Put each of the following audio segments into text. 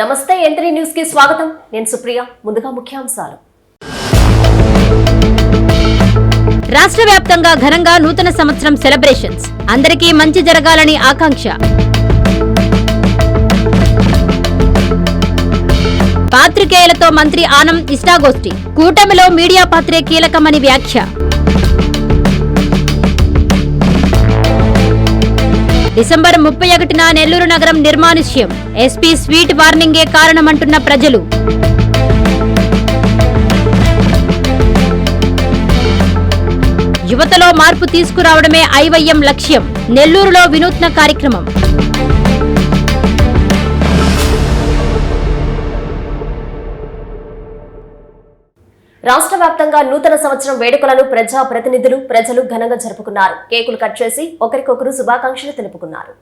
నమస్తే ఎంత్రీ న్యూస్కి స్వాగతం. నేను సుప్రియ. ముందుగా ముఖ్యాంశాలు. రాష్ట్ర వ్యాప్తంగా ఘనంగా నూతన సంవత్సరం సెలబ్రేషన్స్. అందరికీ మంచి జరగాలని ఆకాంక్ష. పాత్రికేయులతో మంత్రి ఆనం ఇష్టాగోష్ఠి. కూటమిలో మీడియా పాత్రే కీలకమని వ్యాఖ్య. డిసెంబర్ ముప్పై ఒకటిన నెల్లూరు నగరం నిర్మానుష్యం. ఎస్పీ స్వీట్ వార్నింగే కారణమంటున్న ప్రజలు. యువతలో మార్పు తీసుకురావడమే ఐవైఎం లక్ష్యం. నెల్లూరులో వినూత్న కార్యక్రమం. రాష్ట్ర వ్యాప్తంగా నూతన సంవత్సరం వేడుకలను ప్రజా ప్రతినిధులు ప్రజలు ఘనంగా జరుపుకున్నారు. కేకులు కట్ చేసి ఒకరికొకరు శుభాకాంక్షలు తెలుపుకున్నారు.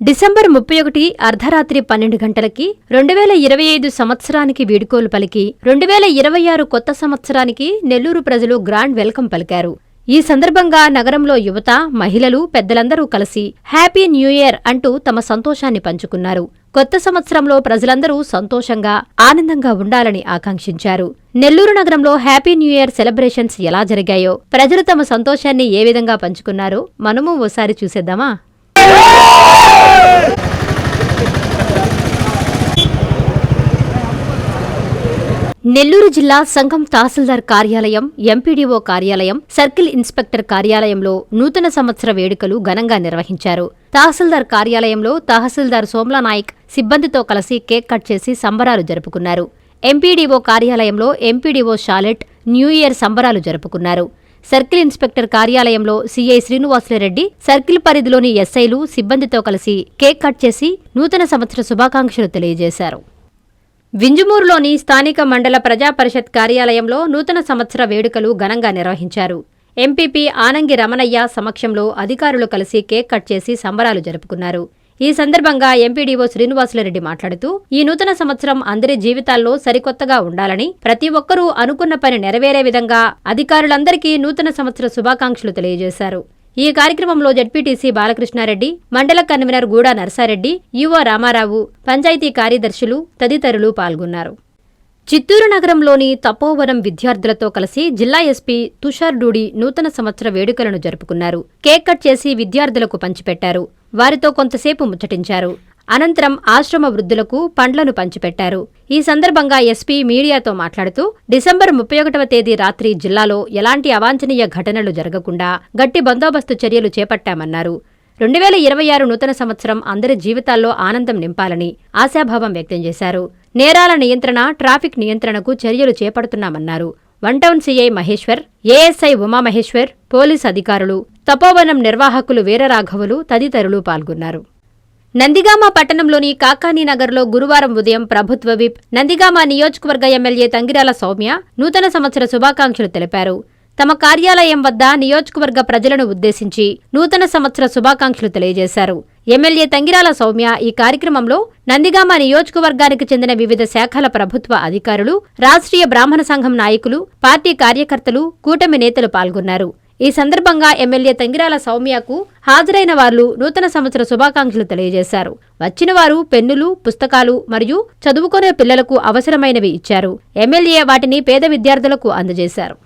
డిసెంబర్ ముప్పై ఒకటి అర్ధరాత్రి పన్నెండు గంటలకి రెండు వేల ఇరవై ఐదు సంవత్సరానికి వీడుకోలు పలికి రెండు వేల ఇరవై ఆరు కొత్త సంవత్సరానికి నెల్లూరు ప్రజలు గ్రాండ్ వెల్కమ్ పలికారు. ఈ సందర్భంగా నగరంలో యువత మహిళలు పెద్దలందరూ కలిసి హ్యాపీ న్యూ ఇయర్ అంటూ తమ సంతోషాన్ని పంచుకున్నారు. కొత్త సంవత్సరంలో ప్రజలందరూ సంతోషంగా ఆనందంగా ఉండాలని ఆకాంక్షించారు. నెల్లూరు నగరంలో హ్యాపీ న్యూ ఇయర్ సెలబ్రేషన్స్ ఎలా జరిగాయో ప్రజలు తమ సంతోషాన్ని ఏ విధంగా పంచుకున్నారో మనము ఓసారి చూసేద్దామా? నెల్లూరు జిల్లా సంఘం తహసీల్దార్ కార్యాలయం ఎంపీడీఓ కార్యాలయం సర్కిల్ ఇన్స్పెక్టర్ కార్యాలయంలో నూతన సంవత్సర వేడుకలు ఘనంగా నిర్వహించారు. తహసీల్దార్ కార్యాలయంలో తహసీల్దార్ సోమ్లా నాయక్ సిబ్బందితో కలిసి కేక్ కట్ చేసి సంబరాలు జరుపుకున్నారు. ఎంపీడీఓ కార్యాలయంలో ఎంపీడీఓ షాలెట్ న్యూ ఇయర్ సంబరాలు జరుపుకున్నారు. సర్కిల్ ఇన్స్పెక్టర్ కార్యాలయంలో సీఐ శ్రీనివాసులరెడ్డి సర్కిల్ పరిధిలోని ఎస్ఐలు సిబ్బందితో కలిసి కేక్ కట్ చేసి నూతన సంవత్సర శుభాకాంక్షలు తెలియజేశారు. వింజమూరులోని స్థానిక మండల ప్రజా పరిషత్ కార్యాలయంలో నూతన సంవత్సర వేడుకలు ఘనంగా నిర్వహించారు. ఎంపీపీ ఆనంగి రమణయ్య సమక్షంలో అధికారులు కలిసి కేక్ కట్ చేసి సంబరాలు జరుపుకున్నారు. ఈ సందర్భంగా ఎంపీడీఓ శ్రీనివాసులరెడ్డి మాట్లాడుతూ ఈ నూతన సంవత్సరం అందరి జీవితాల్లో సరికొత్తగా ఉండాలని ప్రతి ఒక్కరూ అనుకున్న పని నెరవేరే విధంగా అధికారులందరికీ నూతన సంవత్సర శుభాకాంక్షలు తెలియజేశారు. ఈ కార్యక్రమంలో జడ్పీటీసీ బాలకృష్ణారెడ్డి మండల కన్వీనర్ గూడా నర్సారెడ్డి యువ రామారావు పంచాయతీ కార్యదర్శులు తదితరులు పాల్గొన్నారు. చిత్తూరు నగరంలోని తపోవనం విద్యార్థులతో కలిసి జిల్లా ఎస్పీ తుషార్ డూడి నూతన సంవత్సర వేడుకలను జరుపుకున్నారు. కేక్ కట్ చేసి విద్యార్థులకు పంచిపెట్టారు. వారితో కొంతసేపు ముచ్చటించారు. అనంతరం ఆశ్రమ వృద్ధులకు పండ్లను పంచిపెట్టారు. ఈ సందర్భంగా ఎస్పీ మీడియాతో మాట్లాడుతూ డిసెంబర్ ముప్పై ఒకటవ తేదీ రాత్రి జిల్లాలో ఎలాంటి అవాంఛనీయ ఘటనలు జరగకుండా గట్టి బందోబస్తు చర్యలు చేపట్టామన్నారు. రెండు వేల ఇరవై ఆరు నూతన సంవత్సరం అందరి జీవితాల్లో ఆనందం నింపాలని ఆశాభావం వ్యక్తం చేశారు. నేరాల నియంత్రణ ట్రాఫిక్ నియంత్రణకు చర్యలు చేపడుతున్నామన్నారు. One town CI Maheshwar ASI Umamaheshwar police అధికారులు తపోవనం నిర్వాహకులు వీరరాఘవులు తదితరులు పాల్గొన్నారు. నందిగామ పట్టణంలోని కాకాని నగర్లో గురువారం ఉదయం ప్రభుత్వ విప్ నందిగామ నియోజకవర్గ ఎమ్మెల్యే తంగిరాల సౌమ్య నూతన సంవత్సర శుభాకాంక్షలు తెలిపారు. తమ కార్యాలయం వద్ద నియోజకవర్గ ప్రజలను ఉద్దేశించి నూతన సంవత్సర శుభాకాంక్షలు తెలియజేశారు. ఎమ్మెల్యే తంగిరాల సౌమ్య ఈ కార్యక్రమంలో నందిగామ నియోజకవర్గానికి చెందిన వివిధ శాఖల ప్రభుత్వ అధికారులు రాష్ట్రీయ బ్రాహ్మణ సంఘం నాయకులు పార్టీ కార్యకర్తలు కూటమి నేతలు పాల్గొన్నారు. ఈ సందర్భంగా ఎమ్మెల్యే తంగిరాల సౌమ్యకు హాజరైన వారు నూతన సంవత్సర శుభాకాంక్షలు తెలియజేశారు. వచ్చిన వారు పెన్నులు పుస్తకాలు మరియు చదువుకునే పిల్లలకు అవసరమైనవి ఇచ్చారు. ఎమ్మెల్యే వాటిని పేద విద్యార్థులకు అందజేశారు.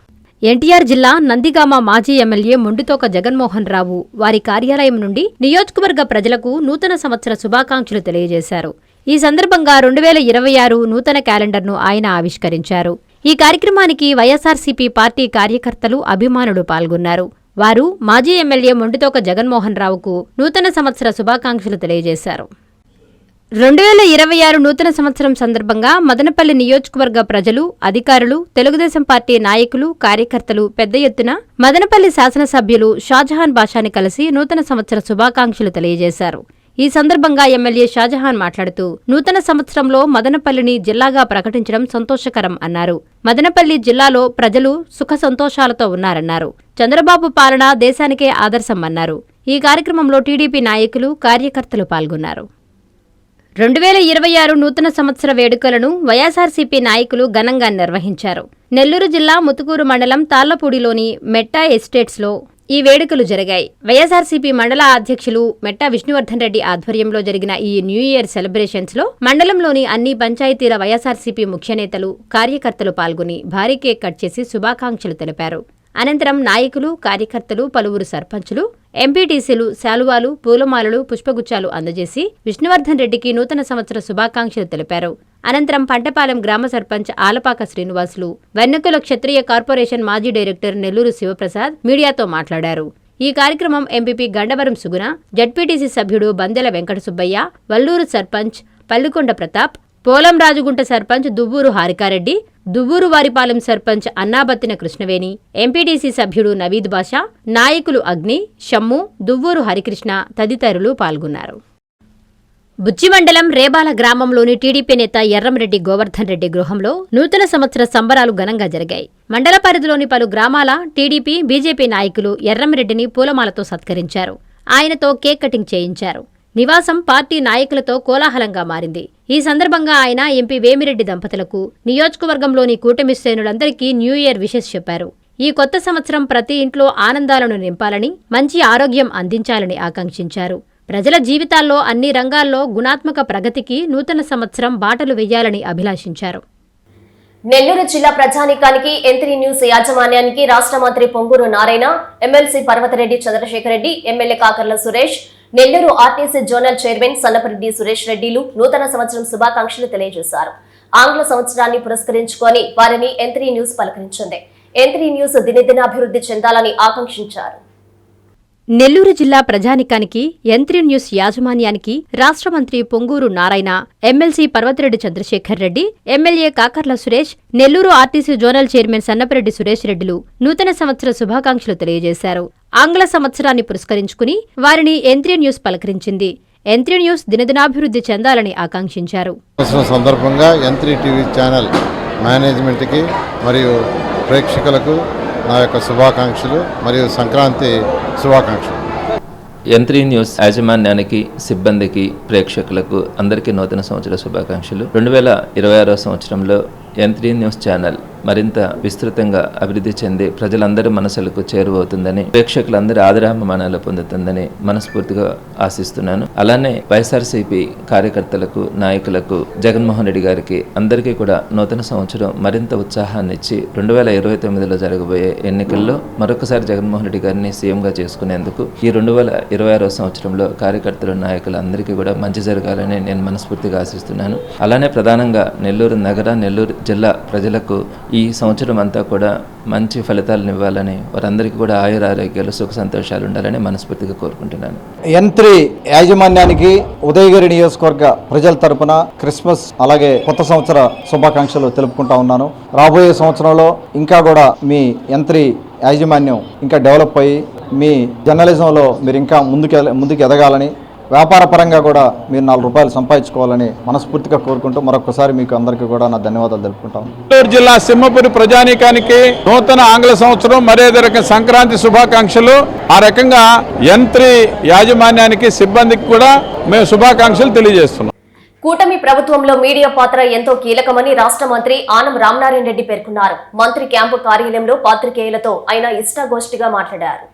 ఎన్టీఆర్ జిల్లా నందిగామ మాజీ ఎమ్మెల్యే మొండితోక జగన్మోహన్ రావు వారి కార్యాలయం నుండి నియోజకవర్గ ప్రజలకు నూతన సంవత్సర శుభాకాంక్షలు తెలియజేశారు. ఈ సందర్భంగా రెండు వేల ఇరవై ఆరు నూతన క్యాలెండర్ను ఆయన ఆవిష్కరించారు. ఈ కార్యక్రమానికి వైఎస్ఆర్సీపీ పార్టీ కార్యకర్తలు అభిమానులు పాల్గొన్నారు. వారు మాజీ ఎమ్మెల్యే మొండితోక జగన్మోహన్ రావుకు నూతన సంవత్సర శుభాకాంక్షలు తెలియజేశారు. రెండు వేల ఇరవై ఆరు నూతన సంవత్సరం సందర్భంగా మదనపల్లి నియోజకవర్గ ప్రజలు అధికారులు తెలుగుదేశం పార్టీ నాయకులు కార్యకర్తలు పెద్ద ఎత్తున మదనపల్లి శాసనసభ్యులు షాజహాన్ బాషాని కలిసి నూతన సంవత్సర శుభాకాంక్షలు తెలియజేశారు. ఈ సందర్భంగా ఎమ్మెల్యే షాజహాన్ మాట్లాడుతూ నూతన సంవత్సరంలో మదనపల్లిని జిల్లాగా ప్రకటించడం సంతోషకరం అన్నారు. మదనపల్లి జిల్లాలో ప్రజలు సుఖ సంతోషాలతో ఉన్నారన్నారు. చంద్రబాబు పాలన దేశానికే ఆదర్శం అన్నారు. ఈ కార్యక్రమంలో టీడీపీ నాయకులు కార్యకర్తలు పాల్గొన్నారు. రెండు వేల ఇరవై ఆరు నూతన సంవత్సర వేడుకలను వైఎస్ఆర్సీపీ నాయకులు ఘనంగా నిర్వహించారు. నెల్లూరు జిల్లా ముతుకూరు మండలం తాళ్ళపూడిలోని మెట్టా ఎస్టేట్స్లో ఈ వేడుకలు జరిగాయి. వైఎస్ఆర్సీపీ మండల అధ్యక్షులు మెట్టా విష్ణువర్ధన్ రెడ్డి ఆధ్వర్యంలో జరిగిన ఈ న్యూ ఇయర్ సెలబ్రేషన్స్లో మండలంలోని అన్ని పంచాయతీల వైఎస్ఆర్సీపీ ముఖ్య నేతలు కార్యకర్తలు పాల్గొని భారీ కేక్ కట్ చేసి శుభాకాంక్షలు తెలిపారు. అనంతరం నాయకులు కార్యకర్తలు పలువురు సర్పంచులు ఎంపీటీసీలు శాలువాలు పూలమాలలు పుష్పగుచ్చాలు అందజేసి విష్ణువర్ధన్ రెడ్డికి నూతన సంవత్సర శుభాకాంక్షలు తెలిపారు. అనంతరం పంటపాలెం గ్రామ సర్పంచ్ ఆలపాక శ్రీనివాసులు వెన్నెకుల క్షత్రియ కార్పొరేషన్ మాజీ డైరెక్టర్ నెల్లూరు శివప్రసాద్ మీడియాతో మాట్లాడారు. ఈ కార్యక్రమం ఎంపీపీ గండవరం సుగుణ జడ్పీటీసీ సభ్యుడు బందెల వెంకట సుబ్బయ్య వల్లూరు సర్పంచ్ పల్లికొండ ప్రతాప్ పోలం రాజుగుంట సర్పంచ్ దువ్వూరు హారికారెడ్డి దువ్వూరు వారిపాలెం సర్పంచ్ అన్నాబత్తిన కృష్ణవేణి ఎంపీడీసీ సభ్యుడు నవీద్ బాషా నాయకులు అగ్ని షమ్ము దువ్వూరు హరికృష్ణ తదితరులు పాల్గొన్నారు. బుజ్జి మండలం రేబాల గ్రామంలోని టీడీపీ నేత ఎర్రంరెడ్డి గోవర్ధన్ రెడ్డి గృహంలో నూతన సంవత్సర సంబరాలు ఘనంగా జరిగాయి. మండల పరిధిలోని పలు గ్రామాల టీడీపీ బీజేపీ నాయకులు ఎర్రంరెడ్డిని పూలమాలతో సత్కరించారు. ఆయనతో కేక్ కటింగ్ చేయించారు. నివాసం పార్టీ నాయకులతో కోలాహలంగా మారింది. ఈ సందర్భంగా ఆయన ఎంపీ వేమిరెడ్డి దంపతులకు నియోజకవర్గంలోని కూటమి శ్రేణులందరికీ న్యూ ఇయర్ విషెస్ చెప్పారు. ఈ కొత్త సంవత్సరం ప్రతి ఇంట్లో ఆనందాలను నింపాలని మంచి ఆరోగ్యం అందించాలని ఆకాంక్షించారు. ప్రజల జీవితాల్లో అన్ని రంగాల్లో గుణాత్మక ప్రగతికి నూతన సంవత్సరం బాటలు వెయ్యాలని అభిలాషించారు. నెల్లూరు జిల్లా ప్రజానీకానికి ఎంత్రీ న్యూస్ యాజమాన్యానికి రాష్ట్ర మంత్రి Ponguru Narayana MLC Parvatha Reddy Chandrasekhar Reddy MLA Kakarla Suresh Nellore RTC zonal chairman Sannapa Reddy Suresh రెడ్డిలు నూతన సంవత్సరం శుభాకాంక్షలు తెలియజేశారు. ఆంగ్ల సంవత్సరాన్ని పురస్కరించుకొని వారిని ఎంత్రీ న్యూస్ పలకరించింది. ఎంత్రీ న్యూస్ దినదినాభివృద్ధి చెందాలని ఆకాంక్షించారు. నెల్లూరు జిల్లా ప్రజానికానికి యంత్రి న్యూస్ యాజమాన్యానికి రాష్ట్ర మంత్రి Ponguru Narayana MLC Parvathireddy Chandrasekhar Reddy MLA Kakarla Suresh Nellore RTC zonal chairman Sannapareddy Suresh రెడ్డిలు నూతన సంవత్సర శుభాకాంక్షలు తెలియజేశారు. ఆంగ్ల సంవత్సరాన్ని పురస్కరించుకుని వారిని యంత్రి న్యూస్ పలకరించింది. యంత్రి న్యూస్ దినదినాభివృద్ధి చెందాలని ఆకాంక్షించారు. సందర్భంగా యంత్రి టీవీ ఛానల్ మేనేజ్మెంట్కి మరియు ప్రేక్షకులకు నా యొక్క శుభాకాంక్షలు మరియు సంక్రాంతి శుభాకాంక్షలు. యంత్రి న్యూస్ యాజమాన్యానికి సిబ్బందికి ప్రేక్షకులకు అందరికీ నూతన సంవత్సర శుభాకాంక్షలు. రెండు వేల ఇరవై ఆరో సంవత్సరంలో యంత్రి న్యూస్ ఛానల్ మరింత విస్తృతంగా అభివృద్ధి చెంది ప్రజలందరి మనసులకు చేరువవుతుందని ప్రేక్షకులందరి ఆదరాభిమానాలు పొందుతుందని మనస్ఫూర్తిగా ఆశిస్తున్నాను. అలానే వైఎస్ఆర్సీపీ కార్యకర్తలకు నాయకులకు జగన్మోహన్ రెడ్డి గారికి అందరికీ కూడా నూతన సంవత్సరం మరింత ఉత్సాహాన్ని ఇచ్చి రెండు వేల ఇరవై తొమ్మిదిలో జరగబోయే ఎన్నికల్లో మరొకసారి జగన్మోహన్ రెడ్డి గారిని సీఎంగా చేసుకునేందుకు ఈ రెండు వేల ఇరవై ఆరో సంవత్సరంలో కార్యకర్తలు నాయకులు అందరికీ కూడా మంచి జరగాలని నేను మనస్ఫూర్తిగా ఆశిస్తున్నాను. అలానే ప్రధానంగా నెల్లూరు నగర నెల్లూరు జిల్లా ప్రజలకు ఈ సంవత్సరం అంతా కూడా మంచి ఫలితాలను ఇవ్వాలని వారందరికీ కూడా ఆయుర ఆరోగ్యాలు సుఖ సంతోషాలు ఉండాలని మనస్ఫూర్తిగా కోరుకుంటున్నాను. ఎంత్రి యాజమాన్యానికి ఉదయగిరి నియోజకవర్గ ప్రజల తరపున క్రిస్మస్ అలాగే కొత్త సంవత్సర శుభాకాంక్షలు తెలుపుకుంటా ఉన్నాను. రాబోయే సంవత్సరంలో ఇంకా కూడా మీ యంత్రి యాజమాన్యం ఇంకా డెవలప్ అయ్యి మీ జర్నలిజంలో మీరు ఇంకా ముందుకు ముందుకు ఎదగాలని వ్యాపార పరంగా కూడా మీరు నాలుగు రూపాయలు సంపాదించుకోవాలని మనస్ఫూర్తిగా కోరుకుంటూ మరొకసారి మీకు అందరికీ కూడా నా ధన్యవాదాలు తెలుపుకుంటాను. నెల్లూరు జిల్లా సింహపురి ప్రజానీకానికి నూతన ఆంగ్ల సంవత్సరం మరేదో రకం సంక్రాంతి శుభాకాంక్షలు. ఆ రకంగా యంత్రి యాజమాన్యానికి సిబ్బందికి కూడా మేము శుభాకాంక్షలు తెలియజేస్తున్నాం. కూటమి ప్రభుత్వంలో మీడియా పాత్ర ఎంతో కీలకమని రాష్ట్ర మంత్రి ఆనం రామనారాయణ రెడ్డి పేర్కొన్నారు. మంత్రి క్యాంపు కార్యాలయంలో పాత్రికేయులతో ఆయన ఇష్టాగోష్ఠిగా మాట్లాడారు.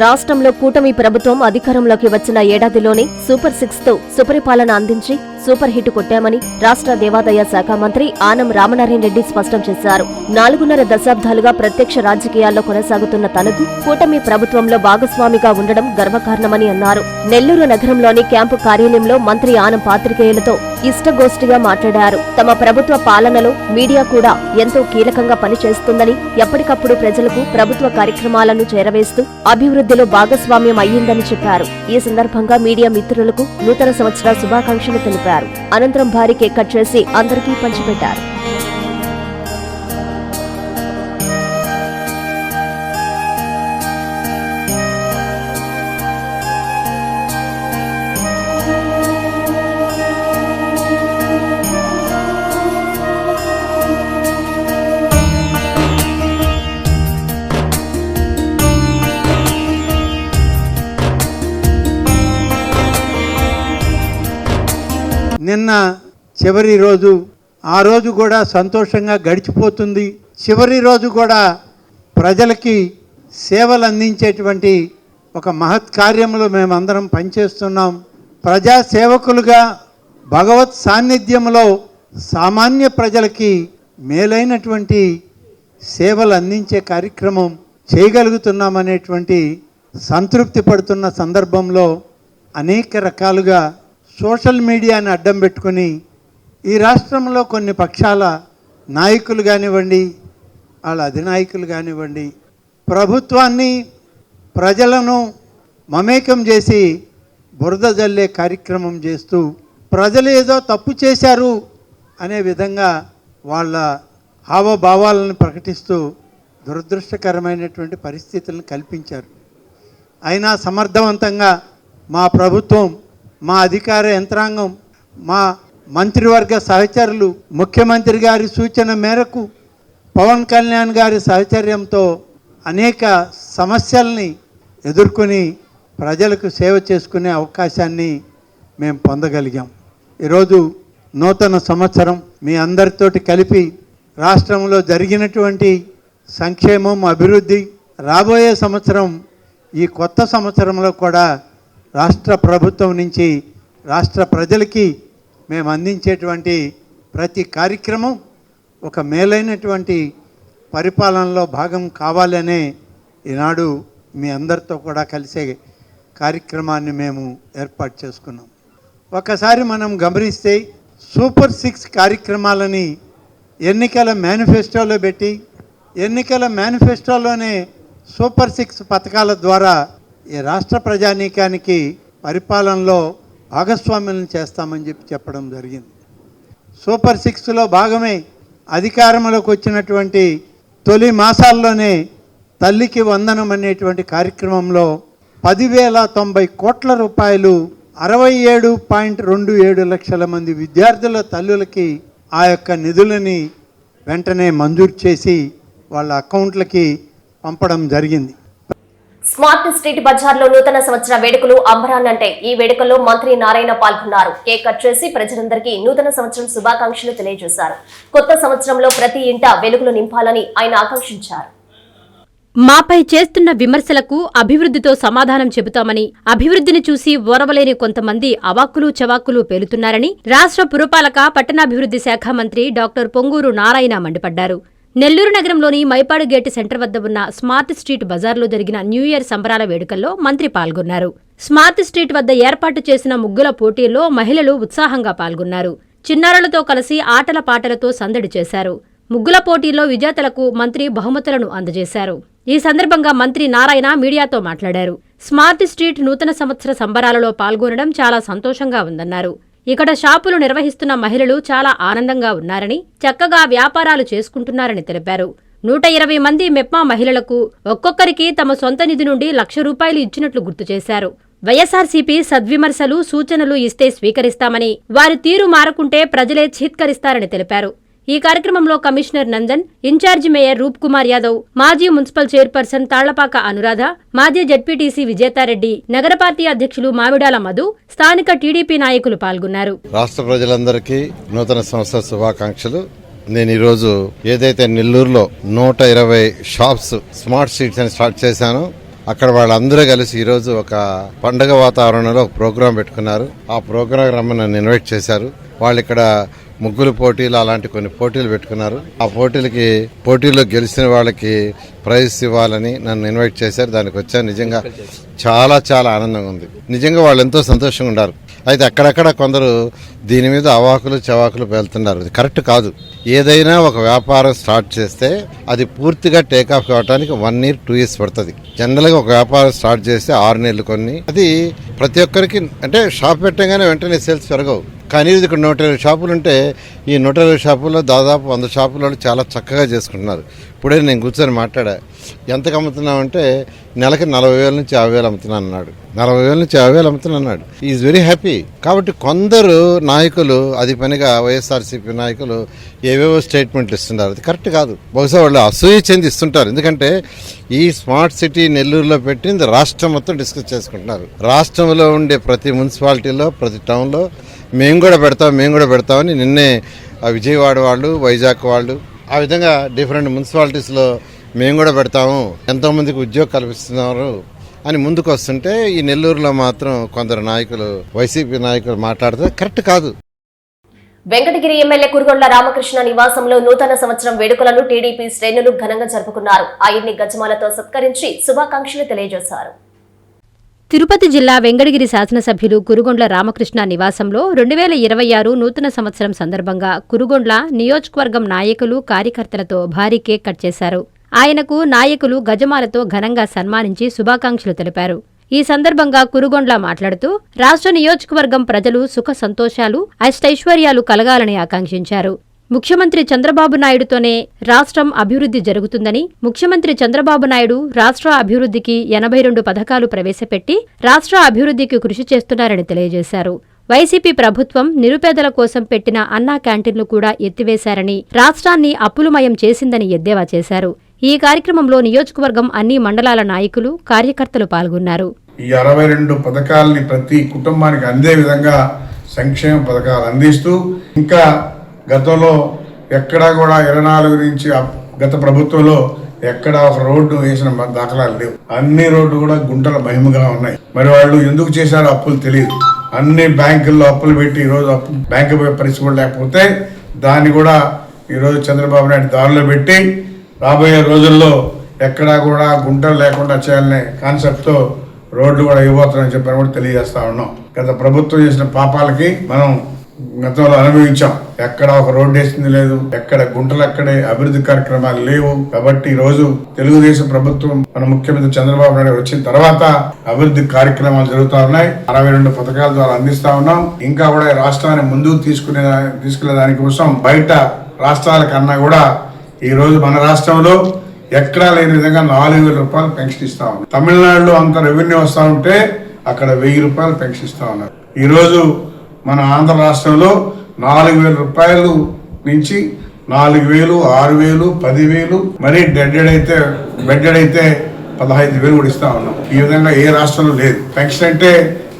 రాష్ట్రంలో కూటమి ప్రభుత్వం అధికారంలోకి వచ్చిన ఏడాదిలోనే సూపర్ సిక్స్తో సుపరిపాలన అందించి సూపర్ హిట్ కొట్టామని రాష్ట్ర దేవాదాయ శాఖ మంత్రి ఆనం రామనారాయణ రెడ్డి స్పష్టం చేశారు. నాలుగున్నర దశాబ్దాలుగా ప్రత్యక్ష రాజకీయాల్లో కొనసాగుతున్న తనకు కూటమి ప్రభుత్వంలో భాగస్వామిగా ఉండడం గర్వకారణమని అన్నారు. నెల్లూరు నగరంలోని క్యాంపు కార్యాలయంలో మంత్రి ఆనం పాత్రికేయులతో ఇష్టగోష్ఠిగా మాట్లాడారు. తమ ప్రభుత్వ పాలనలో మీడియా కూడా ఎంతో కీలకంగా పనిచేస్తుందని ఎప్పటికప్పుడు ప్రజలకు ప్రభుత్వ కార్యక్రమాలను చేరవేస్తూ అభివృద్ధి అభివృద్ధిలో భాగస్వామ్యం అయ్యిందని చెప్పారు. ఈ సందర్భంగా మీడియా మిత్రులకు నూతన సంవత్సర శుభాకాంక్షలు తెలిపారు. అనంతరం భారీ కేక్ కట్ చేసి అందరికీ పంచిపెట్టారు. నిన్న చివరి రోజు ఆ రోజు కూడా సంతోషంగా గడిచిపోతుంది. చివరి రోజు కూడా ప్రజలకి సేవలు అందించేటువంటి ఒక మహత్ కార్యంలో మేమందరం పనిచేస్తున్నాం. ప్రజా సేవకులుగా భగవత్ సాన్నిధ్యంలో సామాన్య ప్రజలకి మేలైనటువంటి సేవలు అందించే కార్యక్రమం చేయగలుగుతున్నామనేటువంటి సంతృప్తి పడుతున్న సందర్భంలో అనేక రకాలుగా సోషల్ మీడియాని అడ్డం పెట్టుకొని ఈ రాష్ట్రంలో కొన్ని పక్షాల నాయకులు కానివ్వండి వాళ్ళ అధినాయకులు కానివ్వండి ప్రభుత్వాన్ని ప్రజలను మమేకం చేసి బురద జల్లే కార్యక్రమం చేస్తూ ప్రజలు ఏదో తప్పు చేశారు అనే విధంగా వాళ్ళ హావభావాలను ప్రకటిస్తూ దురదృష్టకరమైనటువంటి పరిస్థితులను కల్పించారు. అయినా సమర్థవంతంగా మా ప్రభుత్వం మా అధికార యంత్రాంగం మా మంత్రివర్గ సహచరులు ముఖ్యమంత్రి గారి సూచన మేరకు పవన్ కళ్యాణ్ గారి సహచర్యంతో అనేక సమస్యల్ని ఎదుర్కొని ప్రజలకు సేవ చేసుకునే అవకాశాన్ని మేము పొందగలిగాం. ఈరోజు నూతన సంవత్సరం మీ అందరితోటి కలిపి రాష్ట్రంలో జరిగినటువంటి సంక్షేమం అభివృద్ధి రాబోయే సంవత్సరం ఈ కొత్త సంవత్సరంలో కూడా రాష్ట్ర ప్రభుత్వం నుంచి రాష్ట్ర ప్రజలకి మేము అందించేటువంటి ప్రతి కార్యక్రమం ఒక మేలైనటువంటి పరిపాలనలో భాగం కావాలనే ఈనాడు మీ అందరితో కూడా కలిసే కార్యక్రమాన్ని మేము ఏర్పాటు చేసుకున్నాం. ఒకసారి మనం గమనిస్తే సూపర్ సిక్స్ కార్యక్రమాలని ఎన్నికల మేనిఫెస్టోలో పెట్టి ఎన్నికల మేనిఫెస్టోలోనే సూపర్ సిక్స్ పథకాల ద్వారా ఈ రాష్ట్ర ప్రజానీకానికి పరిపాలనలో భాగస్వామ్యం చేస్తామని చెప్పి చెప్పడం జరిగింది. సూపర్ సిక్స్లో భాగమే అధికారంలోకి వచ్చినటువంటి తొలి మాసాల్లోనే తల్లికి వందనం అనేటువంటి కార్యక్రమంలో పదివేల తొంభై కోట్ల రూపాయలు అరవై ఏడు పాయింట్ రెండు ఏడు లక్షల మంది విద్యార్థుల తల్లులకి ఆ యొక్క నిధులని వెంటనే మంజూరు చేసి వాళ్ళ అకౌంట్లకి పంపడం జరిగింది. స్మార్ట్ స్ట్రీట్ బజార్లో నూతన సంవత్సర వేడుకలు అంబరాన్నంటే ఈ వేడుకల్లో మంత్రి నారాయణ పాల్గొన్నారు. కేక్ కట్ చేసి ప్రజలందరికీ నూతన సంవత్సరం శుభాకాంక్షలు తెలియజేశారు. కొత్త సంవత్సరంలో ప్రతి ఇంట వెలుగులు నింపాలని ఆయన ఆకాంక్షించారు. మాపై చేస్తున్న విమర్శలకు అభివృద్ధితో సమాధానం చెబుతామని అభివృద్ధిని చూసి ఓరవలేని కొంతమంది అవాక్కులు చవాక్కులు పేలుతున్నారని రాష్ట్ర పురపాలక పట్టణాభివృద్ధి శాఖ మంత్రి డాక్టర్ పొంగూరు నారాయణ మండిపడ్డారు. నెల్లూరు నగరంలోని మైపాడు గేట్ సెంటర్ వద్ద ఉన్న స్మార్ట్ స్ట్రీట్ బజార్లో జరిగిన న్యూ ఇయర్ సంబరాల వేడుకల్లో మంత్రి పాల్గొన్నారు. స్మార్ట్ స్ట్రీట్ వద్ద ఏర్పాటు చేసిన ముగ్గుల పోటీల్లో మహిళలు ఉత్సాహంగా పాల్గొన్నారు. చిన్నారులతో కలిసి ఆటల పాటలతో సందడి చేశారు. ముగ్గుల పోటీల్లో విజేతలకు మంత్రి బహుమతులను అందజేశారు. ఈ సందర్భంగా మంత్రి నారాయణ మీడియాతో మాట్లాడారు. స్మార్ట్ స్ట్రీట్ నూతన సంవత్సర సంబరాలలో పాల్గొనడం చాలా సంతోషంగా ఉందన్నారు. ఇక్కడ షాపులు నిర్వహిస్తున్న మహిళలు చాలా ఆనందంగా ఉన్నారని చక్కగా వ్యాపారాలు చేసుకుంటున్నారని తెలిపారు. నూట ఇరవై మంది మెప్మా మహిళలకు ఒక్కొక్కరికి తమ సొంత నిధి నుండి లక్ష రూపాయలు ఇచ్చినట్లు గుర్తు చేశారు. వైఎస్ఆర్సీపీ సద్విమర్శలు సూచనలు ఇస్తే స్వీకరిస్తామని వారి తీరు మారకుంటే ప్రజలే చీత్కరిస్తారని తెలిపారు. ఈ కార్యక్రమంలో commissioner Nandan incharge mayor Roop Kumar Yadav మాజీ మున్సిపల్ చైర్పర్సన్ తాళ్ళపాక అనురాధ మాజీ జడ్పీటీసీ విజేతారెడ్డి నగర పార్టీ అధ్యక్షులు మామిడాల మధు స్థానిక టీడీపీ నాయకులు పాల్గొన్నారు. రాష్ట్ర ప్రజలందరికీ నూతన సంవత్సర శుభాకాంక్షలు. నేను ఈరోజు ఏదైతే నెల్లూరులో నూట ఇరవై షాప్స్ స్మార్ట్ స్ట్రీట్స్ అని స్టార్ట్ చేశాను అక్కడ వాళ్ళందరూ కలిసి ఈరోజు ఒక పండగ వాతావరణంలో ఒక ప్రోగ్రాం పెట్టుకున్నారు. ఆ ప్రోగ్రాం రమ్మని నన్ను ఇన్వైట్ చేశారు. వాళ్ళు ఇక్కడ ముగ్గులు పోటీలు అలాంటి కొన్ని పోటీలు పెట్టుకున్నారు. ఆ పోటీలకి పోటీల్లో గెలిచిన వాళ్ళకి ప్రైజ్ ఇవ్వాలని నన్ను ఇన్వైట్ చేశారు. దానికి వచ్చాను. నిజంగా చాలా చాలా ఆనందంగా ఉంది. నిజంగా వాళ్ళు ఎంతో సంతోషంగా ఉన్నారు. అయితే అక్కడక్కడ కొందరు దీని మీద అవాకులు చవాకులు వెళ్తున్నారు ఇది కరెక్ట్ కాదు. ఏదైనా ఒక వ్యాపారం స్టార్ట్ చేస్తే అది పూర్తిగా టేక్ ఆఫ్ కావడానికి వన్ ఇయర్ టూ ఇయర్స్ పడుతుంది. జనరల్గా ఒక వ్యాపారం స్టార్ట్ చేస్తే ఆరు నెలలు కొన్ని. అది ప్రతి ఒక్కరికి అంటే షాప్ పెట్టగానే వెంటనే సేల్స్ పెరగవు. కానీ ఇది ఇక్కడ నూట ఇరవై షాపులు ఉంటే ఈ నూట ఇరవై షాపుల్లో దాదాపు వంద షాపుల చాలా చక్కగా చేసుకుంటున్నారు. ఇప్పుడే నేను కూర్చొని మాట్లాడా ఎంతకు అమ్ముతున్నామంటే నెలకి నలభై వేల నుంచి యాభై వేలు అమ్ముతున్నాను అన్నాడు. నలభై వేల నుంచి యాభై వేలు అమ్ముతున్నాను అన్నాడు. ఈజ్ వెరీ హ్యాపీ కాబట్టి కొందరు నాయకులు అది పనిగా వైఎస్ఆర్సీపీ నాయకులు ఏవేవో స్టేట్మెంట్లు ఇస్తున్నారు. అది కరెక్ట్ కాదు. బహుశా వాళ్ళు అసూయ చెంది ఇస్తుంటారు. ఎందుకంటే ఈ స్మార్ట్ సిటీ నెల్లూరులో పెట్టింది రాష్ట్రం మొత్తం డిస్కస్ చేసుకుంటున్నారు. రాష్ట్రంలో ఉండే ప్రతి మున్సిపాలిటీలో ప్రతి టౌన్లో మేము కూడా పెడతాం మేము కూడా పెడతామని నిన్నే విజయవాడ వాళ్ళు వైజాగ్ వాళ్ళు ఆ విధంగా డిఫరెంట్ మున్సిపాలిటీస్లో మేము కూడా పెడతాము. ఎంతోమందికి ఉద్యోగం కల్పిస్తున్నారు అని ముందుకు వస్తుంటే ఈ నెల్లూరులో మాత్రం కొందరు నాయకులు వైసీపీ నాయకులు మాట్లాడితే కరెక్ట్ కాదు. వెంకటగిరి ఎమ్మెల్యే కురుగొండ రామకృష్ణ నివాసంలో నూతన సంవత్సరం వేడుకలను టీడీపీ శ్రేణులు ఘనంగా జరుపుకున్నారు. ఆయన్ని గజమాలతో సత్కరించి శుభాకాంక్షలు తెలియజేశారు. తిరుపతి జిల్లా వెంగడగిరి శాసనసభ్యులు కురుగొండ్ల రామకృష్ణ నివాసంలో రెండు వేల ఇరవై ఆరు నూతన సంవత్సరం సందర్భంగా కురుగొండ్ల నియోజకవర్గం నాయకులు కార్యకర్తలతో భారీ కేక్ కట్ చేశారు. ఆయనకు నాయకులు గజమాలతో ఘనంగా సన్మానించి శుభాకాంక్షలు తెలిపారు. ఈ సందర్భంగా కురుగొండ్ల మాట్లాడుతూ రాష్ట్ర నియోజకవర్గం ప్రజలు సుఖ సంతోషాలు అష్టైశ్వర్యాలు కలగాలని ఆకాంక్షించారు. ముఖ్యమంత్రి చంద్రబాబు నాయుడుతోనే రాష్ట్రం అభివృద్ధి జరుగుతుందని ముఖ్యమంత్రి చంద్రబాబు నాయుడు రాష్ట్ర అభివృద్ధికి ఎనభై రెండు పథకాలు ప్రవేశపెట్టి రాష్ట్ర అభివృద్ధికి కృషి చేస్తున్నారని తెలియజేశారు. వైసీపీ ప్రభుత్వం నిరుపేదల కోసం పెట్టిన అన్నా క్యాంటీన్లు కూడా ఎత్తివేశారని రాష్ట్రాన్ని అప్పులమయం చేసిందని ఎద్దేవా చేశారు. ఈ కార్యక్రమంలో నియోజకవర్గం అన్ని మండలాల నాయకులు కార్యకర్తలు పాల్గొన్నారు. ఈ అరవై రెండు పథకాలని ప్రతి కుటుంబానికి అందే విధంగా సంక్షేమ పథకాలు అందిస్తూ ఇంకా గతంలో ఎక్కడా కూడా ఇరవై నాలుగు నుంచి గత ప్రభుత్వంలో ఎక్కడ ఒక రోడ్డు వేసిన దాఖలాలు లేవు. అన్ని రోడ్లు కూడా గుంటల మహిమగా ఉన్నాయి. మరి వాళ్ళు ఎందుకు చేశారో అప్పులు తెలియదు. అన్ని బ్యాంకుల్లో అప్పులు పెట్టి ఈరోజు అప్పు బ్యాంకు పోయే పరిస్థితి కూడా లేకపోతే దాన్ని కూడా ఈరోజు చంద్రబాబు నాయుడు దారిలో పెట్టి రాబోయే రోజుల్లో ఎక్కడా కూడా గుంటలు లేకుండా చేయాలనే కాన్సెప్ట్తో రోడ్లు కూడా ఇవ్వబోతున్నాయని చెప్పని కూడా తెలియజేస్తా ఉన్నాం. గత ప్రభుత్వం చేసిన పాపాలకి మనం గతంలో అనుభవించాం. ఎక్కడ ఒక రోడ్డు వేసింది లేదు. ఎక్కడ గుంటలు అక్కడే అభివృద్ధి కార్యక్రమాలు లేవు. కాబట్టి ఈ రోజు తెలుగుదేశం ప్రభుత్వం మన ముఖ్యమంత్రి చంద్రబాబు నాయుడు వచ్చిన తర్వాత అభివృద్ధి కార్యక్రమాలు జరుగుతా ఉన్నాయి. అరవై రెండు పథకాల ద్వారా అందిస్తా ఉన్నాం. ఇంకా కూడా రాష్ట్రాన్ని ముందుకు తీసుకునే తీసుకునే దానికోసం బయట రాష్ట్రాల కన్నా కూడా ఈ రోజు మన రాష్ట్రంలో ఎక్కడా లేని విధంగా నాలుగు వేల రూపాయలు పెన్షన్ ఇస్తా ఉన్నాం. తమిళనాడులో అంత రెవెన్యూ వస్తా ఉంటే అక్కడ వెయ్యి రూపాయలు పెన్షన్ ఇస్తా ఉన్నారు. ఈ రోజు మన ఆంధ్ర రాష్ట్రంలో నాలుగు వేల రూపాయలు నుంచి నాలుగు వేలు ఆరు వేలు పదివేలు మరీ డెడ్డెడ్ అయితే బెడ్డెడ్ అయితే పదహైదు వేలు కూడా ఇస్తా ఉన్నాం. ఈ విధంగా ఏ రాష్ట్రంలో లేదు. పెన్షన్ అంటే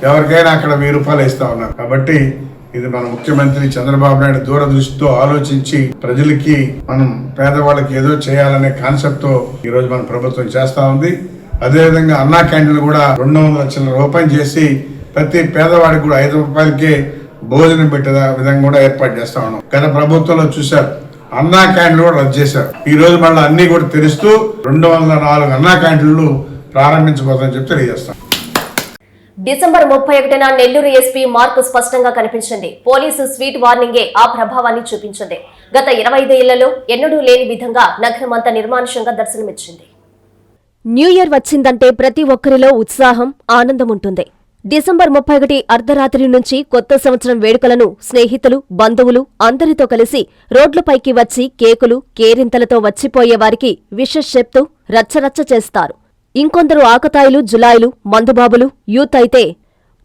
ఎవరికైనా అక్కడ వెయ్యి రూపాయలు ఇస్తా ఉన్నారు కాబట్టి ఇది మన ముఖ్యమంత్రి చంద్రబాబు నాయుడు దూరదృష్టితో ఆలోచించి ప్రజలకి మనం పేదవాళ్ళకి ఏదో చేయాలనే కాన్సెప్ట్తో మన ప్రభుత్వం చేస్తా ఉంది. అదేవిధంగా అన్నా క్యాంటీన్ కూడా రెండు వందల లక్షల రూపాయలు చేసి ప్రతి పేదవాడికి కూడా ఐదు రూపాయలకే భోజనం పెట్టే విధంగా కూడా ఏర్పాటు చేస్తా ఉన్నాం. గత ప్రభుత్వంలో చూశారు అన్నా క్యాంటీన్లు కూడా రద్దు చేశారు. ఈ రోజు మళ్ళీ అన్ని కూడా తెరుస్తూ రెండు వందల నాలుగు అన్నా క్యాంటీన్లు ప్రారంభించబోతుందని చెప్పి తెలియజేస్తాం. డిసెంబర్ ముప్పై ఒకటిన నెల్లూరు ఎస్పీ మార్పు స్పష్టంగా కనిపించింది. పోలీసు స్వీట్ వార్నింగే ఆ ప్రభావాన్ని చూపించింది. గత ఇరవై ఐదేళ్ళలో ఎన్నడూ లేని విధంగా నగరమంతా నిర్మానుషంగా దర్శనమిచ్చింది. న్యూ ఇయర్ వచ్చిందంటే ప్రతి ఒక్కరిలో ఉత్సాహం ఆనందం ఉంటుంది. డిసెంబర్ ముప్పై ఒకటి అర్ధరాత్రి నుంచి కొత్త సంవత్సరం వేడుకలను స్నేహితులు బంధువులు అందరితో కలిసి రోడ్లపైకి వచ్చి కేకులు కేరింతలతో వచ్చిపోయేవారికి విషస్ చెప్తూ రచ్చరచ్చ చేస్తారు. ఇంకొందరు ఆకతాయిలు జులాయిలు మందుబాబులు యూత్ అయితే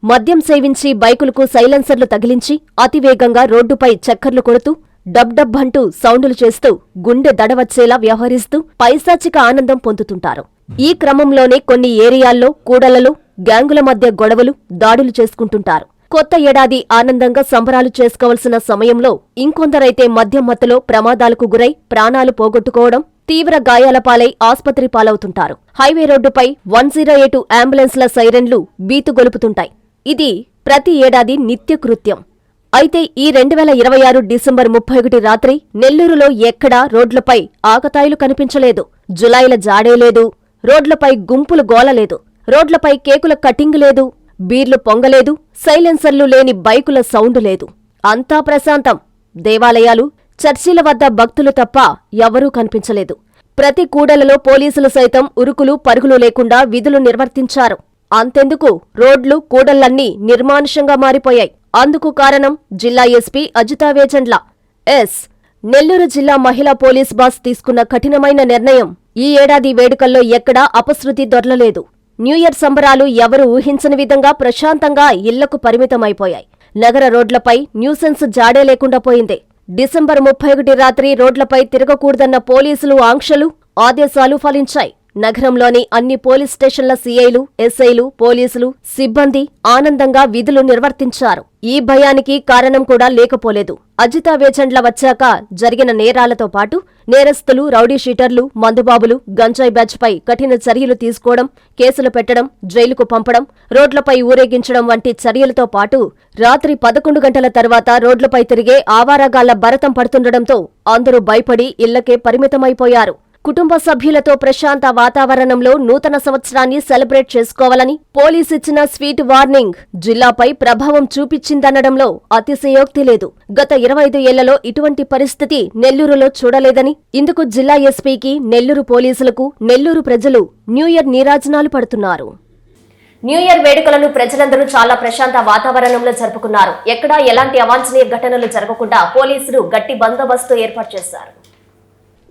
మద్యం సేవించి బైకులకు సైలెన్సర్లు తగిలించి అతివేగంగా రోడ్డుపై చక్కర్లు కొడుతూ డబ్డబ్ అంటూ సౌండులు చేస్తూ గుండె దడవచ్చేలా వ్యవహరిస్తూ పైశాచిక ఆనందం పొందుతుంటారు. ఈ క్రమంలోనే కొన్ని ఏరియాల్లో కూడలలో గ్యాంగుల మధ్య గొడవలు దాడులు చేసుకుంటుంటారు. కొత్త ఏడాది ఆనందంగా సంబరాలు చేసుకోవలసిన సమయంలో ఇంకొందరైతే మద్యం మత్తులో ప్రమాదాలకు గురై ప్రాణాలు పోగొట్టుకోవడం తీవ్ర గాయాల పాలై ఆస్పత్రి పాలవుతుంటారు. హైవే రోడ్డుపై వన్ జీరో ఎయిట్ అంబులెన్స్ల సైరన్లు బీతుగొలుపుతుంటాయి ఇది ప్రతి ఏడాది నిత్యకృత్యం అయితే ఈ రెండు వేల ఇరవై ఆరు డిసెంబర్ ముప్పై ఒకటి రాత్రి నెల్లూరులో ఎక్కడా రోడ్లపై ఆకతాయిలు కనిపించలేదు. జులైల జాడే లేదు. రోడ్లపై గుంపులు గోలలేదు. రోడ్లపై కేకుల కటింగ్ లేదు బీర్లు పొంగలేదు సైలెన్సర్లు లేని బైకుల సౌండు లేదు. అంతా ప్రశాంతం. దేవాలయాలు చర్చిల వద్ద భక్తులు తప్ప ఎవరూ కనిపించలేదు. ప్రతి కూడలలో పోలీసులు సైతం ఉరుకులు పరుగులు లేకుండా విధులు నిర్వర్తించారు. అంతెందుకు? రోడ్లు కూడళ్ళన్నీ నిర్మానుషంగా మారిపోయాయి. అందుకు కారణం జిల్లా ఎస్పీ అజితావేజండ్ల ఎస్. నెల్లూరు జిల్లా మహిళా పోలీస్ బాస్ తీసుకున్న కఠినమైన నిర్ణయం ఈ ఏడాది వేడుకల్లో ఎక్కడా అపశృతి దొరలలేదు. న్యూ ఇయర్ సంబరాలు ఎవరు ఊహించని విధంగా ప్రశాంతంగా ఇళ్ళకు పరిమితమైపోయాయి. నగర రోడ్లపై న్యూసెన్స్ జాడే లేకుండా పోయింది. డిసెంబర్ ముప్పై ఒకటి రాత్రి రోడ్లపై తిరగకూడదన్న పోలీసులు ఆంక్షలు ఆదేశాలు ఫలించాయి. నగరంలోని అన్ని పోలీస్ స్టేషన్ల సీఐలు ఎస్ఐలు పోలీసులు సిబ్బంది ఆనందంగా విధులు నిర్వర్తించారు. ఈ భయానికి కారణం కూడా లేకపోలేదు. అజితా వేచండ్ల వచ్చాక జరిగిన నేరాలతో పాటు నేరస్తులు రౌడీ షీటర్లు మందుబాబులు గంజాయి బ్యాచ్పై కఠిన చర్యలు తీసుకోవడం కేసులు పెట్టడం జైలుకు పంపడం రోడ్లపై ఊరేగించడం వంటి చర్యలతో పాటు రాత్రి పదకొండు గంటల తర్వాత రోడ్లపై తిరిగే ఆవారాగాళ్ళ భరతం పడుతుండటంతో అందరూ భయపడి ఇళ్ళకే పరిమితమైపోయారు. కుటుంబ సభ్యులతో ప్రశాంత వాతావరణంలో నూతన సంవత్సరాన్ని సెలబ్రేట్ చేసుకోవాలని పోలీస్ ఇచ్చిన స్వీట్ వార్నింగ్. జిల్లాపై ప్రభావం చూపించిందనడంలో అతిశయోక్తి లేదు. గత ఇరవై ఐదు ఏళ్ళలో ఇటువంటి పరిస్థితి నెల్లూరులో చూడలేదని ఇందుకు జిల్లా ఎస్పీకి నెల్లూరు పోలీసులకు నెల్లూరు ప్రజలు న్యూ ఇయర్ నీరాజనాలు పడుతున్నారు. న్యూ ఇయర్ వేడుకలను ప్రజలందరూ చాలా ప్రశాంత వాతావరణంలో జరుపుకున్నారు. ఎక్కడా ఎలాంటి అవాంఛనీయ ఘటనలు జరగకుండా పోలీసులు గట్టి బందోబస్తు ఏర్పాటు చేశారు.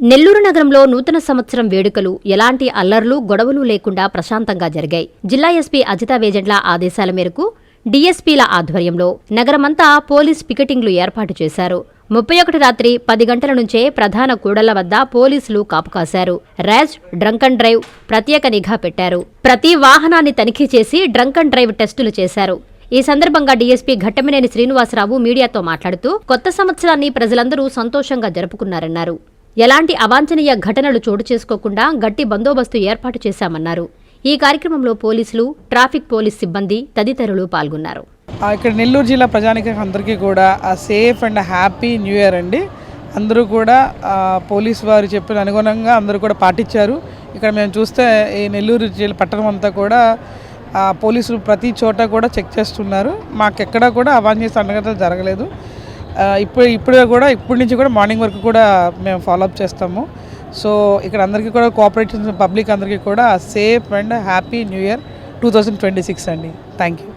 నెల్లూరు నగరంలో నూతన సంవత్సరం వేడుకలు ఎలాంటి అల్లర్లు గొడవలు లేకుండా ప్రశాంతంగా జరిగాయి. జిల్లా ఎస్పీ అజితా వేజెంట్ల ఆదేశాల మేరకు డీఎస్పీల ఆధ్వర్యంలో నగరమంతా పోలీస్ పికెటింగ్లు ఏర్పాటు చేశారు. ముప్పై ఒకటి రాత్రి పది గంటల నుంచే ప్రధాన కూడళ్ళ వద్ద పోలీసులు కాపు కాశారు. ర్యాష్ డ్రంక్ అండ్ డ్రైవ్ ప్రత్యేక నిఘా పెట్టారు. ప్రతి వాహనాన్ని తనిఖీ చేసి డ్రంక్ అండ్ డ్రైవ్ టెస్టులు చేశారు. ఈ సందర్భంగా డీఎస్పీ ఘట్టమినేని శ్రీనివాసరావు మీడియాతో మాట్లాడుతూ కొత్త సంవత్సరాన్ని ప్రజలందరూ సంతోషంగా జరుపుకున్నారన్నారు. ఎలాంటి అవాంఛనీయ ఘటనలు చోటు చేసుకోకుండా గట్టి బందోబస్తు ఏర్పాటు చేశామన్నారు. ఈ కార్యక్రమంలో పోలీసులు ట్రాఫిక్ పోలీస్ సిబ్బంది తదితరులు పాల్గొన్నారు. ఇక్కడ నెల్లూరు జిల్లా ప్రజానికి అందరికీ కూడా safe and happy new year అండి. అందరూ కూడా పోలీస్ వారు చెప్పిన అనుగుణంగా అందరూ కూడా పాటించారు. ఇక్కడ మేము చూస్తే ఈ నెల్లూరు జిల్లా పట్టణం అంతా కూడా పోలీసులు ప్రతి చోట కూడా చెక్ చేస్తున్నారు. మాకెక్కడా కూడా అవాంఛనీయ సంఘటనలు జరగలేదు. ఇప్పుడు ఇప్పుడు కూడా ఇప్పటి నుంచి కూడా మార్నింగ్ వరకు కూడా మేము ఫాలోఅప్ చేస్తాము. సో ఇక్కడ అందరికీ కూడా కోఆపరేషన్ పబ్లిక్ అందరికీ కూడా safe and happy new year two thousand twenty six అండి. థ్యాంక్ యూ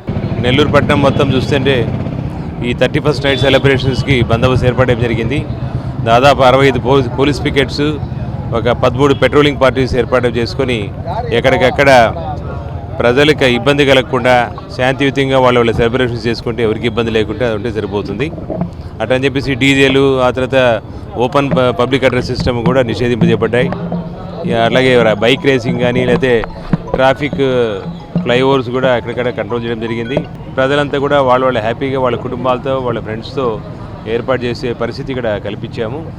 నెల్లూరు పట్టణం మొత్తం చూస్తుంటే ఈ థర్టీ ఫస్ట్ నైట్ సెలబ్రేషన్స్కి బందోబస్తు ఏర్పడడం జరిగింది. దాదాపు అరవై ఐదు పోలీస్ పోలీస్ పికెట్స్ ఒక పదమూడు పెట్రోలింగ్ పార్టీస్ ఏర్పాటు చేసుకొని ఎక్కడికక్కడ ప్రజలకు ఇబ్బంది కలగకుండా శాంతియుతంగా వాళ్ళ వాళ్ళ సెలబ్రేషన్స్ చేసుకుంటే ఎవరికి ఇబ్బంది లేకుండా ఉంటే సరిపోతుంది. అటని చెప్పేసి డీజేలు ఆ తర్వాత ఓపెన్ ప- పబ్లిక్ అడ్రస్ సిస్టమ్ కూడా నిషేధింపజేయబడ్డాయి. అలాగే బైక్ రేసింగ్ కానీ లేకపోతే ట్రాఫిక్ ఫ్లైఓవర్స్ కూడా ఎక్కడెక్కడ కంట్రోల్ చేయడం జరిగింది. ప్రజలంతా కూడా వాళ్ళ వాళ్ళ హ్యాపీగా వాళ్ళ కుటుంబాలతో వాళ్ళ ఫ్రెండ్స్తో ఏర్పాటు చేసే పరిస్థితి ఇక్కడ కల్పించాము.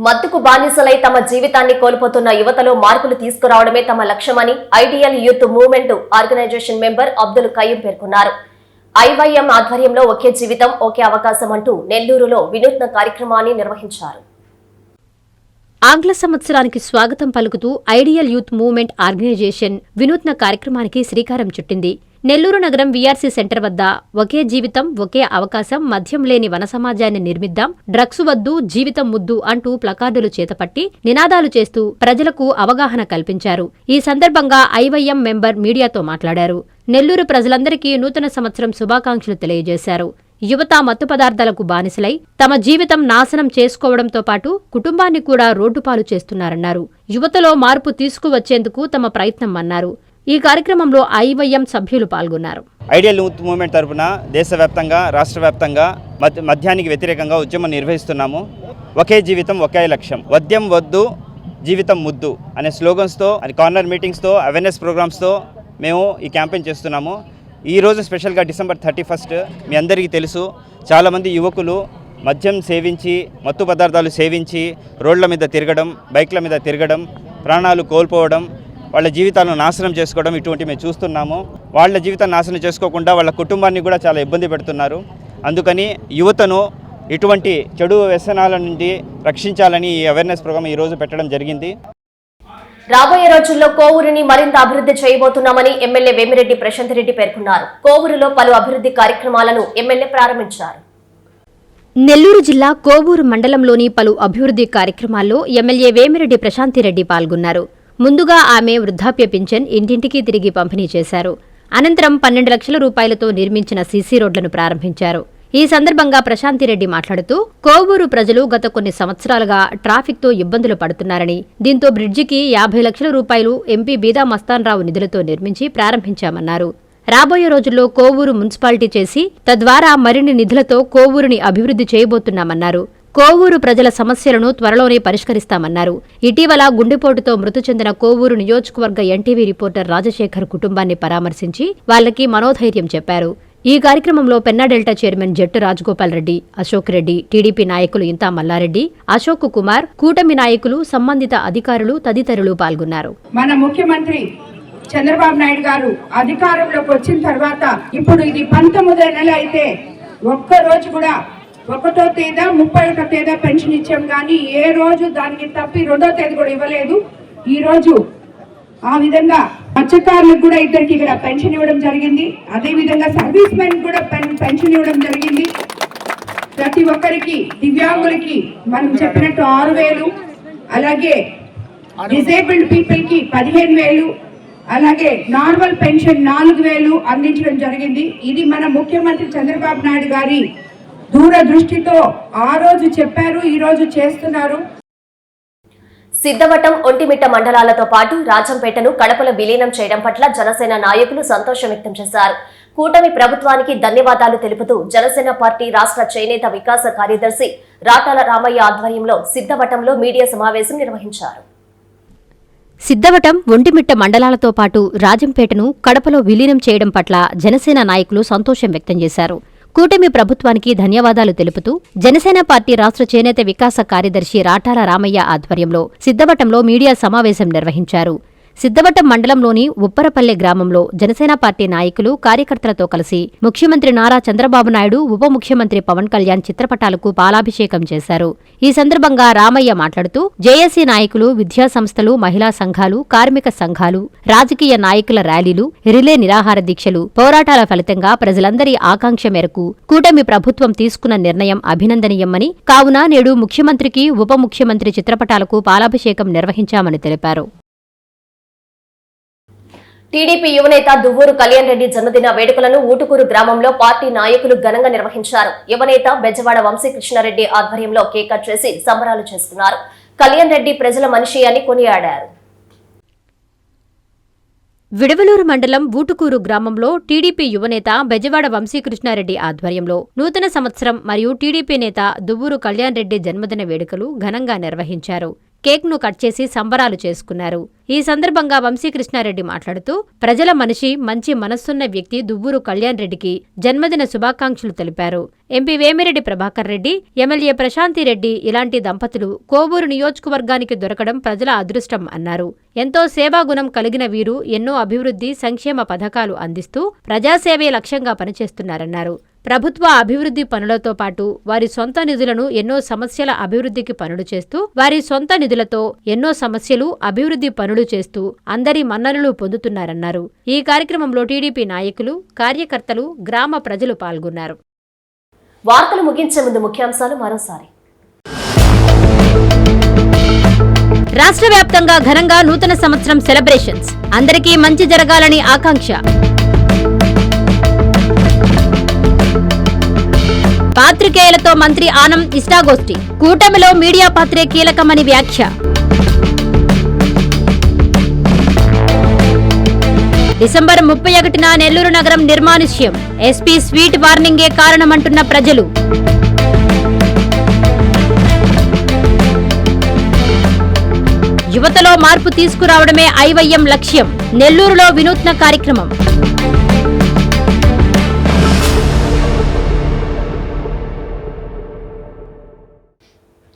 మత్తుకు బానిసలై తమ జీవితాన్ని కోల్పోతున్న యువతలో మార్పులు తీసుకురావడమే తమ లక్ష్యమని ideal youth movement organisation member Abdul Qayyum పేర్కొన్నారు. ఐవైఎం ఆధ్వర్యంలో ఒకే జీవితం ఒకే అవకాశం అంటూ నెల్లూరులో వినూత్న కార్యక్రమాన్ని నిర్వహించారు. ఆంగ్ల సంవత్సరానికి స్వాగతం పలుకుతూ ఐడియల్ యూత్ మూవ్మెంట్ ఆర్గనైజేషన్ వినూత్న కార్యక్రమానికి శ్రీకారం చుట్టింది. నెల్లూరు నగరం వీఆర్సీ సెంటర్ వద్ద ఒకే జీవితం ఒకే అవకాశం మద్యం లేని వన సమాజాన్ని నిర్మిద్దాం డ్రగ్స్ వద్దు జీవితం ముద్దు అంటూ ప్లకార్డులు చేతపట్టి నినాదాలు చేస్తూ ప్రజలకు అవగాహన కల్పించారు. ఈ సందర్భంగా ఐవైఎం మెంబర్ మీడియాతో మాట్లాడారు. నెల్లూరు ప్రజలందరికీ నూతన సంవత్సరం శుభాకాంక్షలు తెలియజేశారు. యువత మత్తు పదార్థాలకు బానిసలై తమ జీవితం నాశనం చేసుకోవడంతో పాటు కుటుంబాన్ని కూడా రోడ్డుపాలు చేస్తున్నారన్నారు. యువతలో మార్పు తీసుకువచ్చేందుకు తమ ప్రయత్నం అన్నారు. ఈ కార్యక్రమంలో ఐవైఎం సభ్యులు పాల్గొన్నారు. ఐడియల్ యూత్ మూవ్మెంట్ తరఫున దేశవ్యాప్తంగా రాష్ట్ర వ్యాప్తంగా మద్యానికి వ్యతిరేకంగా ఉద్యమం నిర్వహిస్తున్నాము. ఒకే జీవితం ఒకే లక్ష్యం. వద్యం వద్దు జీవితం ముద్దు అనే స్లోగన్స్తో అది కార్నర్ మీటింగ్స్తో అవేర్నెస్ ప్రోగ్రామ్స్తో మేము ఈ క్యాంపెయిన్ చేస్తున్నాము. ఈరోజు స్పెషల్గా డిసెంబర్ థర్టీ ఫస్ట్ మీ అందరికీ తెలుసు చాలామంది యువకులు మద్యం సేవించి మత్తు పదార్థాలు సేవించి రోడ్ల మీద తిరగడం బైక్ల మీద తిరగడం ప్రాణాలు కోల్పోవడం వాళ్ళ జీవితాలను నాశనం చేసుకోవడం ఇటువంటి మేము చూస్తున్నాము. వాళ్ళ జీవితాన్ని నాశనం చేసుకోకుండా వాళ్ళ కుటుంబాన్ని కూడా చాలా ఇబ్బంది పెడుతున్నారు. అందుకని యువతను ఇటువంటి చెడు వ్యసనాల నుండి రక్షించాలని ఈ అవేర్నెస్ ప్రోగ్రామ్ ఈరోజు పెట్టడం జరిగింది. రాబోయే రోజుల్లో కోవూరుని మరింత అభివృద్ధి చేయబోతున్నామని ఎమ్మెల్యే వేమిరెడ్డి ప్రశాంత్ రెడ్డి పేర్కొన్నారు. కోవూరులో పలు అభివృద్ధి కార్యక్రమాలను ఎమ్మెల్యే ప్రారంభించారు. నెల్లూరు జిల్లా కోవూరు మండలంలోని పలు అభివృద్ధి కార్యక్రమాల్లో ఎమ్మెల్యే వేమిరెడ్డి ప్రశాంతిరెడ్డి పాల్గొన్నారు. ముందుగా ఆమె వృద్ధాప్య పింఛన్ ఇంటింటికి తిరిగి పంపిణీ చేశారు. అనంతరం పన్నెండు లక్షల రూపాయలతో నిర్మించిన సీసీ రోడ్లను ప్రారంభించారు. ఈ సందర్భంగా ప్రశాంతిరెడ్డి మాట్లాడుతూ కోవూరు ప్రజలు గత కొన్ని సంవత్సరాలుగా ట్రాఫిక్తో ఇబ్బందులు పడుతున్నారని దీంతో బ్రిడ్జికి యాభై లక్షల రూపాయలు ఎంపీ బీదా మస్తాన్రావు నిధులతో నిర్మించి ప్రారంభించామన్నారు. రాబోయే రోజుల్లో కోవూరు మున్సిపాలిటీ చేసి తద్వారా మరిన్ని నిధులతో కోవూరుని అభివృద్ధి చేయబోతున్నామన్నారు. కోవూరు ప్రజల సమస్యలను త్వరలోనే పరిష్కరిస్తామన్నారు. ఇటీవల గుండెపోటుతో మృతి చెందిన కోవూరు నియోజకవర్గ ఎన్టీవీ రిపోర్టర్ రాజశేఖర్ కుటుంబాన్ని పరామర్శించి వాళ్ళకి మనోధైర్యం చెప్పారు. ఈ కార్యక్రమంలో Penna delta chairman Jattu Rajagopal Reddy Ashok Reddy TDP నాయకులు ఇంతా మల్లారెడ్డి అశోక్ కుమార్ కూటమి నాయకులు సంబంధిత అధికారులు తదితరులు పాల్గొన్నారు. మన ముఖ్యమంత్రి చంద్రబాబు నాయుడు గారు అధికారంలోకి వచ్చిన తర్వాత ఇప్పుడు ఇది పంతొమ్మిదో నెల అయితే ఒక్క రోజు కూడా ఒకటో తేదా ముప్పై ఒకటో తేదా పెన్షన్ ఇచ్చాం కానీ ఏ రోజు దానికి తప్పి రెండో తేదీ కూడా ఇవ్వలేదు. ఈ రోజు ఆ విధంగా మత్స్యకారులకు కూడా ఇద్దరికి ఇక్కడ పెన్షన్ ఇవ్వడం జరిగింది. అదే విధంగా సర్వీస్ మెన్ కూడా పెన్- పెన్షన్ ఇవ్వడం జరిగింది. ప్రతి ఒక్కరికి దివ్యాంగులకి మనం చెప్పినట్టు ఆరు వేలు అలాగే డిసేబుల్డ్ పీపుల్కి పదిహేను వేలు అలాగే నార్మల్ పెన్షన్ నాలుగు వేలు అందించడం జరిగింది. ఇది మన ముఖ్యమంత్రి చంద్రబాబు నాయుడు గారి దూరదృష్టితో ఆ రోజు చెప్పారు ఈ రోజు చేస్తున్నారు. సిద్ధవటం ఒంటిమిట్ట మండలాలతో పాటు రాజంపేటను కడపలో విలీనం చేయడం పట్ల జనసేన నాయకులు సంతోషం వ్యక్తం చేశారు. కూటమి ప్రభుత్వానికి ధన్యవాదాలు తెలుపుతూ జనసేన పార్టీ రాష్ట్ర చేనేత వికాస కార్యదర్శి రాటాల రామయ్య ఆధ్వర్యంలో సిద్ధవటంలో మీడియా సమావేశం నిర్వహించారు. సిద్ధవటం ఒంటిమిట్ట మండలాలతో పాటు రాజంపేటను కడపలో విలీనం చేయడం పట్ల జనసేన నాయకులు సంతోషం వ్యక్తం చేశారు. కూటమి ప్రభుత్వానికి ధన్యవాదాలు తెలుపుతూ జనసేన పార్టీ రాష్ట్ర చేనేత వికాస కార్యదర్శి రాటాల రామయ్య ఆధ్వర్యంలో సిద్ధవటంలో మీడియా సమావేశం నిర్వహించారు. సిద్దవటం మండలంలోని ఉప్పరపల్లె గ్రామంలో జనసేన పార్టీ నాయకులు కార్యకర్తలతో కలిసి ముఖ్యమంత్రి నారా చంద్రబాబు నాయుడు ఉప ముఖ్యమంత్రి పవన్ కళ్యాణ్ చిత్రపటాలకు పాలాభిషేకం చేశారు. ఈ సందర్భంగా రామయ్య మాట్లాడుతూ జేఏసీ నాయకులు విద్యా సంస్థలు మహిళా సంఘాలు కార్మిక సంఘాలు రాజకీయ నాయకుల ర్యాలీలు రిలే నిరాహార దీక్షలు పోరాటాల ఫలితంగా ప్రజలందరి ఆకాంక్ష మేరకు కూటమి ప్రభుత్వం తీసుకున్న నిర్ణయం అభినందనీయమని కావున నేడు ముఖ్యమంత్రికి ఉప ముఖ్యమంత్రి చిత్రపటాలకు పాలాభిషేకం నిర్వహించామని తెలిపారు. టీడీపీ యువనేత దువ్వూరు కళ్యాణ్ రెడ్డి జన్మదిన వేడుకలను ఊటుకూరు గ్రామంలో పార్టీ నాయకులు ఘనంగా నిర్వహించారు. యువనేత బెజవాడ వంశీకృష్ణారెడ్డి ఆధ్వర్యంలో కేక్ కట్ చేసి సంబరాలు చేసుకున్నారు. కళ్యాణ్ రెడ్డి ప్రజల మనిషి అని కొనియాడారు. విడవలూరు మండలం ఊటుకూరు గ్రామంలో టీడీపీ యువనేత బెజవాడ వంశీకృష్ణారెడ్డి ఆధ్వర్యంలో నూతన సంవత్సరం మరియు టీడీపీ నేత దువ్వూరు కళ్యాణ్ రెడ్డి జన్మదిన వేడుకలు ఘనంగా నిర్వహించారు. కేక్ను కట్ చేసి సంబరాలు చేసుకున్నారు. ఈ సందర్భంగా వంశీకృష్ణారెడ్డి మాట్లాడుతూ ప్రజల మనిషి మంచి మనస్సున్న వ్యక్తి దువ్వూరు కళ్యాణ్ రెడ్డికి జన్మదిన శుభాకాంక్షలు తెలిపారు. ఎంపీ వేమిరెడ్డి ప్రభాకర్ రెడ్డి ఎమ్మెల్యే ప్రశాంతిరెడ్డి ఇలాంటి దంపతులు కోవూరు నియోజకవర్గానికి దొరకడం ప్రజల అదృష్టం అన్నారు. ఎంతో సేవాగుణం కలిగిన వీరు ఎన్నో అభివృద్ధి సంక్షేమ పథకాలు అందిస్తూ ప్రజాసేవే లక్ష్యంగా పనిచేస్తున్నారన్నారు. ప్రభుత్వ అభివృద్ధి పనులతో పాటు వారి సొంత నిధులను ఎన్నో సమస్యల అభివృద్ధికి పనులు చేస్తూ వారి సొంత నిధులతో ఎన్నో సమస్యలు అభివృద్ధి పనులు చేస్తూ అందరి మన్ననలు పొందుతున్నారన్నారు. ఈ కార్యక్రమంలో టీడీపీ నాయకులు కార్యకర్తలు గ్రామ ప్రజలు పాల్గొన్నారు. వార్తలు ముగించే ముందు ముఖ్యాంశాలు మరోసారి. రాష్ట్ర వ్యాప్తంగా ఘనంగా నూతన సంవత్సరం సెలబ్రేషన్స్. అందరికీ మంచి జరగాలని ఆకాంక్ష. పాత్రికేయులతో మంత్రి ఆనం ఇష్టాగోష్ఠి. కూటమిలో మీడియా పాత్రే కీలకమని వ్యాఖ్య. డిసెంబర్ ముప్పై ఒకటిన నెల్లూరు నగరం నిర్మానుష్యం. ఎస్పీ స్వీట్ వార్నింగే కారణమంటున్న ప్రజలు. యువతలో మార్పు తీసుకురావడమే ఐవైఎం లక్ష్యం. నెల్లూరులో వినూత్న కార్యక్రమం.